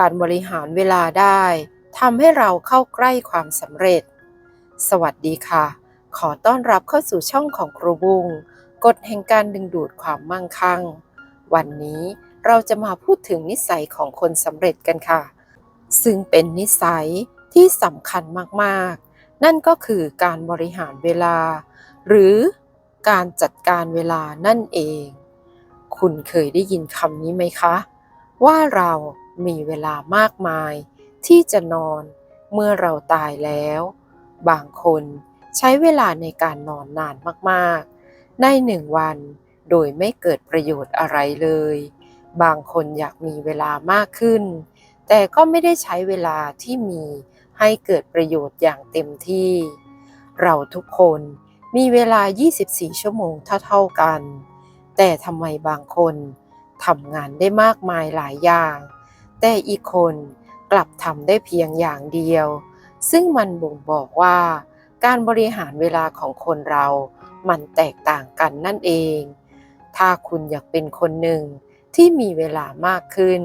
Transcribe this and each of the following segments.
การบริหารเวลาได้ทำให้เราเข้าใกล้ความสำเร็จ สวัสดีค่ะ ขอต้อนรับเข้าสู่ช่องของครูบุงกฎแห่งการดึงดูดความมั่งคั่ง วันนี้เราจะมาพูดถึงนิสัยของคนสำเร็จกันค่ะ ซึ่งเป็นนิสัยที่สำคัญมากๆ นั่นก็คือการบริหารเวลา หรือการจัดการเวลานั่นเอง คุณเคยได้ยินคำนี้ไหมคะ ว่าเรา มีเวลามากมายที่จะนอนเมื่อเราตายแล้ว บางคนใช้เวลาในการนอนนานมากๆ ในหนึ่งวันโดยไม่เกิดประโยชน์อะไรเลย บางคนอยากมีเวลามากขึ้น แต่ก็ไม่ได้ใช้เวลาที่มีให้เกิดประโยชน์อย่างเต็มที่ เราทุกคนมีเวลา 24 ชั่วโมงเท่าๆกัน แต่ทำไมบางคนทำงานได้มากมายหลายอย่าง แต่อีกคนกลับทำได้เพียงอย่างเดียว ซึ่งมันบ่งบอกว่า การบริหารเวลาของคนเรา มันแตกต่างกันนั่นเอง ถ้าคุณอยากเป็นคนหนึ่งที่มีเวลามากขึ้น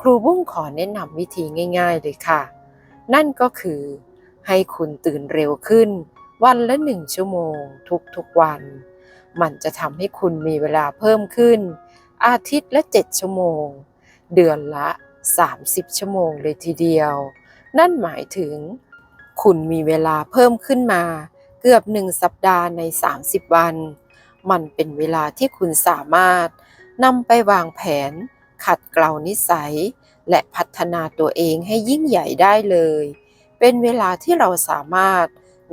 ครูบุ้งขอแนะนำวิธีง่าย ๆ เลยค่ะ นั่นก็คือ ให้คุณตื่นเร็วขึ้น วันละหนึ่งชั่วโมง ทุกๆวัน มันจะทำให้คุณมีเวลาเพิ่มขึ้น อาทิตย์ละ 7 ชั่วโมง เดือนละ 30 ชั่วโมงเลยทีเดียว นั่นหมายถึง คุณมีเวลาเพิ่มขึ้นมา เกือบหนึ่งสัปดาห์ใน 30 วัน มันเป็นเวลาที่คุณสามารถนำไปวางแผน ขัดเกลานิสัย และพัฒนาตัวเองให้ยิ่งใหญ่ได้เลย เป็นเวลาที่เราสามารถ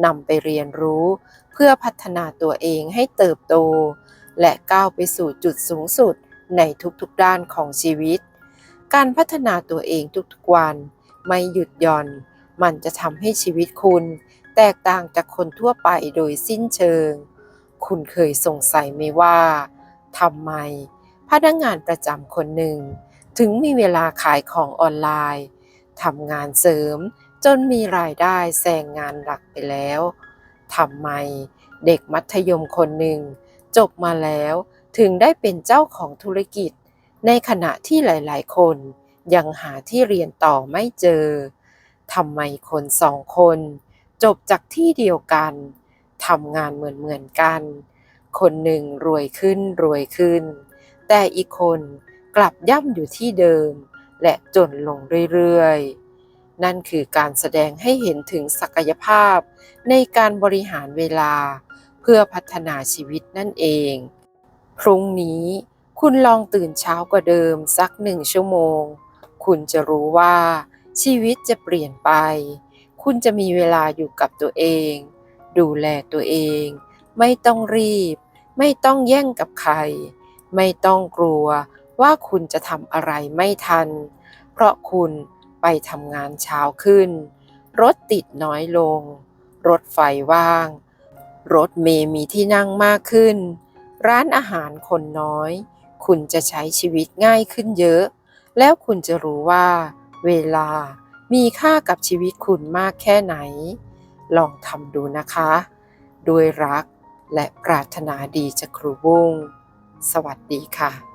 นำไปเรียนรู้ เพื่อพัฒนาตัวเองให้เติบโต และก้าวไปสู่จุดสูงสุดในทุกๆด้านของชีวิต การพัฒนาตัวเองทุกๆวัน ไม่หยุดหย่อน มันจะทำให้ชีวิตคุณ แตกต่างจากคนทั่วไปโดยสิ้นเชิง คุณเคยสงสัยไหมว่าทำไม พนักงานประจำคนหนึ่ง ถึงมีเวลาขายของออนไลน์ทำงานเสริมจนมีรายได้แซงงานหลักไปแล้วทำไมเด็กมัธยมคนหนึ่ง จบมาแล้วถึงได้เป็นเจ้าของธุรกิจ ในขณะที่หลายๆ คนยังหาที่เรียนต่อไม่เจอ ทำไมคนสองคน จบจากที่เดียวกัน ทำงานเหมือนๆกัน คนหนึ่งรวยขึ้นรวยขึ้น แต่อีกคนกลับย่ำอยู่ที่เดิม และจนลงเรื่อยๆ นั่นคือการแสดงให้เห็นถึงศักยภาพในการบริหารเวลาเพื่อพัฒนาชีวิตนั่นเอง พรุ่งนี้ คุณลองตื่นเช้ากว่าเดิมสักหนึ่งชั่วโมง คุณจะรู้ว่าชีวิตจะเปลี่ยนไป คุณจะมีเวลาอยู่กับตัวเอง ดูแลตัวเอง ไม่ต้องรีบ ไม่ต้องแย่งกับใคร ไม่ต้องกลัวว่าคุณจะทำอะไรไม่ทัน เพราะคุณไปทำงานเช้าขึ้น รถติดน้อยลง รถไฟว่าง รถเมล์มีที่นั่งมากขึ้น ร้านอาหารคนน้อย คุณจะใช้ชีวิตง่ายขึ้นเยอะ แล้วคุณจะรู้ว่า เวลามีค่ากับชีวิตคุณมากแค่ไหน ลองทำดูนะคะ ด้วยรักและปรารถนาดีจากครูบุ้ง สวัสดีค่ะ